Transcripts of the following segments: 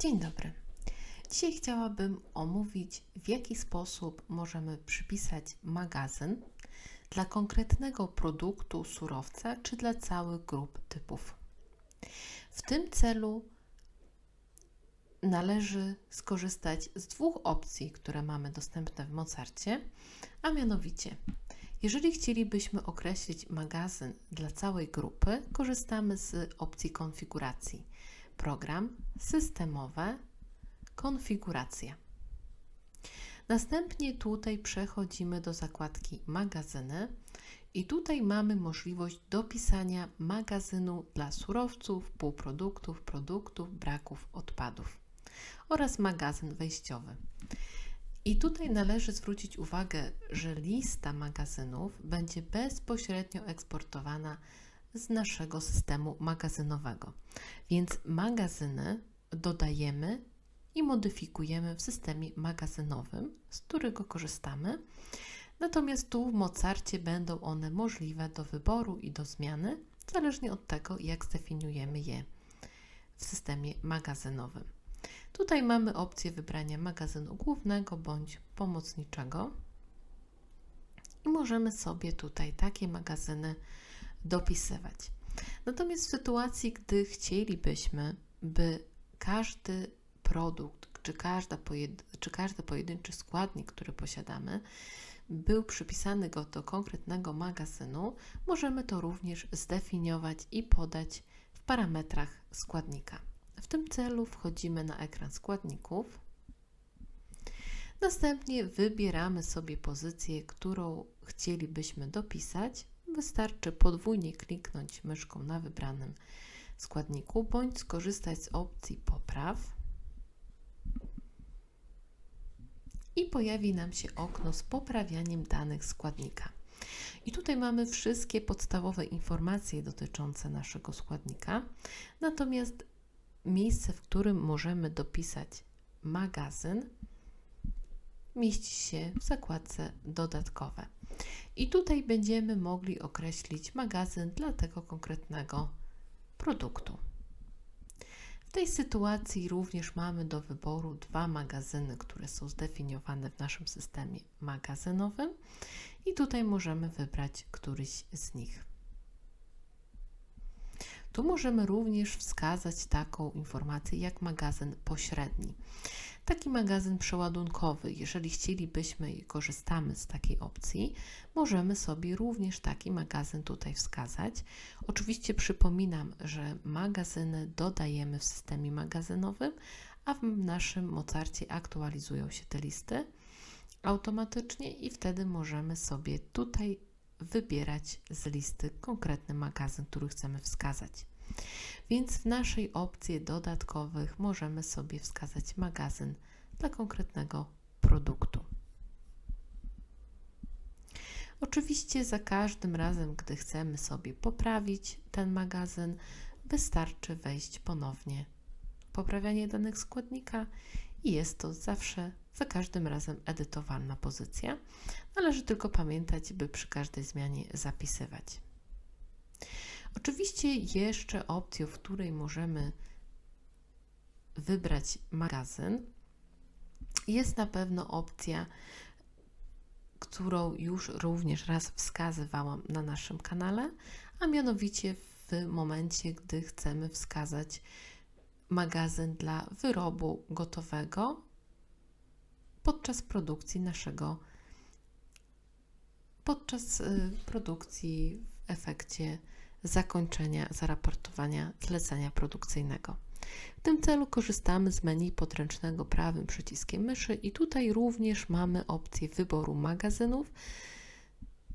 Dzień dobry. Dzisiaj chciałabym omówić, w jaki sposób możemy przypisać magazyn dla konkretnego produktu, surowca czy dla całych grup typów. W tym celu należy skorzystać z dwóch opcji, które mamy dostępne w Mozarcie, a mianowicie, jeżeli chcielibyśmy określić magazyn dla całej grupy, korzystamy z opcji konfiguracji. Program, systemowe, konfiguracja. Następnie tutaj przechodzimy do zakładki magazyny i tutaj mamy możliwość dopisania magazynu dla surowców, półproduktów, produktów, braków, odpadów oraz magazyn wejściowy. I tutaj należy zwrócić uwagę, że lista magazynów będzie bezpośrednio eksportowana z naszego systemu magazynowego. Więc magazyny dodajemy i modyfikujemy w systemie magazynowym, z którego korzystamy. Natomiast tu w Mozarcie będą one możliwe do wyboru i do zmiany, zależnie od tego, jak zdefiniujemy je w systemie magazynowym. Tutaj mamy opcję wybrania magazynu głównego bądź pomocniczego i możemy sobie tutaj takie magazyny dopisywać. Natomiast w sytuacji, gdy chcielibyśmy, by każdy produkt czy, każda czy każdy pojedynczy składnik, który posiadamy, był przypisany go do konkretnego magazynu, możemy to również zdefiniować i podać w parametrach składnika. W tym celu wchodzimy na ekran składników. Następnie wybieramy sobie pozycję, którą chcielibyśmy dopisać. Wystarczy podwójnie kliknąć myszką na wybranym składniku bądź skorzystać z opcji popraw. I pojawi nam się okno z poprawianiem danych składnika. I tutaj mamy wszystkie podstawowe informacje dotyczące naszego składnika. Natomiast miejsce, w którym możemy dopisać magazyn, mieści się w zakładce dodatkowe. I tutaj będziemy mogli określić magazyn dla tego konkretnego produktu. W tej sytuacji również mamy do wyboru dwa magazyny, które są zdefiniowane w naszym systemie magazynowym i tutaj możemy wybrać któryś z nich. Tu możemy również wskazać taką informację jak magazyn pośredni. Taki magazyn przeładunkowy, jeżeli chcielibyśmy i korzystamy z takiej opcji, możemy sobie również taki magazyn tutaj wskazać. Oczywiście przypominam, że magazyny dodajemy w systemie magazynowym, a w naszym Mozarcie aktualizują się te listy automatycznie i wtedy możemy sobie tutaj wybierać z listy konkretny magazyn, który chcemy wskazać. Więc w naszej opcji dodatkowych możemy sobie wskazać magazyn dla konkretnego produktu. Oczywiście za każdym razem, gdy chcemy sobie poprawić ten magazyn, wystarczy wejść ponownie poprawianie danych składnika i jest to zawsze za każdym razem edytowalna pozycja. Należy tylko pamiętać, by przy każdej zmianie zapisywać. Oczywiście jeszcze opcją, w której możemy wybrać magazyn, jest na pewno opcja, którą już również raz wskazywałam na naszym kanale, a mianowicie w momencie, gdy chcemy wskazać magazyn dla wyrobu gotowego podczas produkcji naszego podczas y, produkcji w efekcie zakończenia zaraportowania zlecenia produkcyjnego. W tym celu korzystamy z menu podręcznego prawym przyciskiem myszy i tutaj również mamy opcję wyboru magazynów.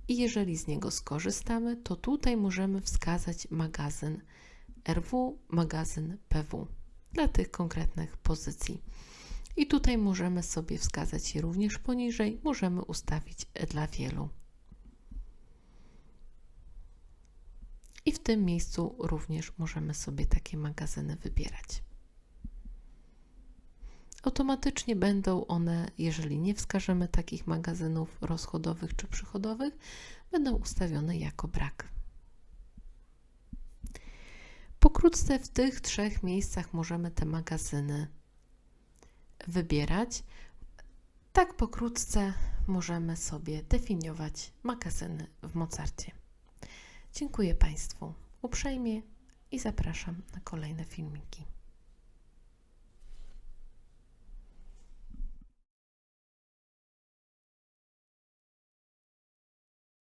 I jeżeli z niego skorzystamy, to tutaj możemy wskazać magazyn RW, magazyn PW dla tych konkretnych pozycji. I tutaj możemy sobie wskazać je również poniżej, możemy ustawić dla wielu. I w tym miejscu również możemy sobie takie magazyny wybierać. Automatycznie będą one, jeżeli nie wskażemy takich magazynów rozchodowych czy przychodowych, będą ustawione jako brak. Pokrótce w tych trzech miejscach możemy te magazyny wybierać. Tak pokrótce możemy sobie definiować magazyny w Mozarcie. Dziękuję Państwu uprzejmie i zapraszam na kolejne filmiki.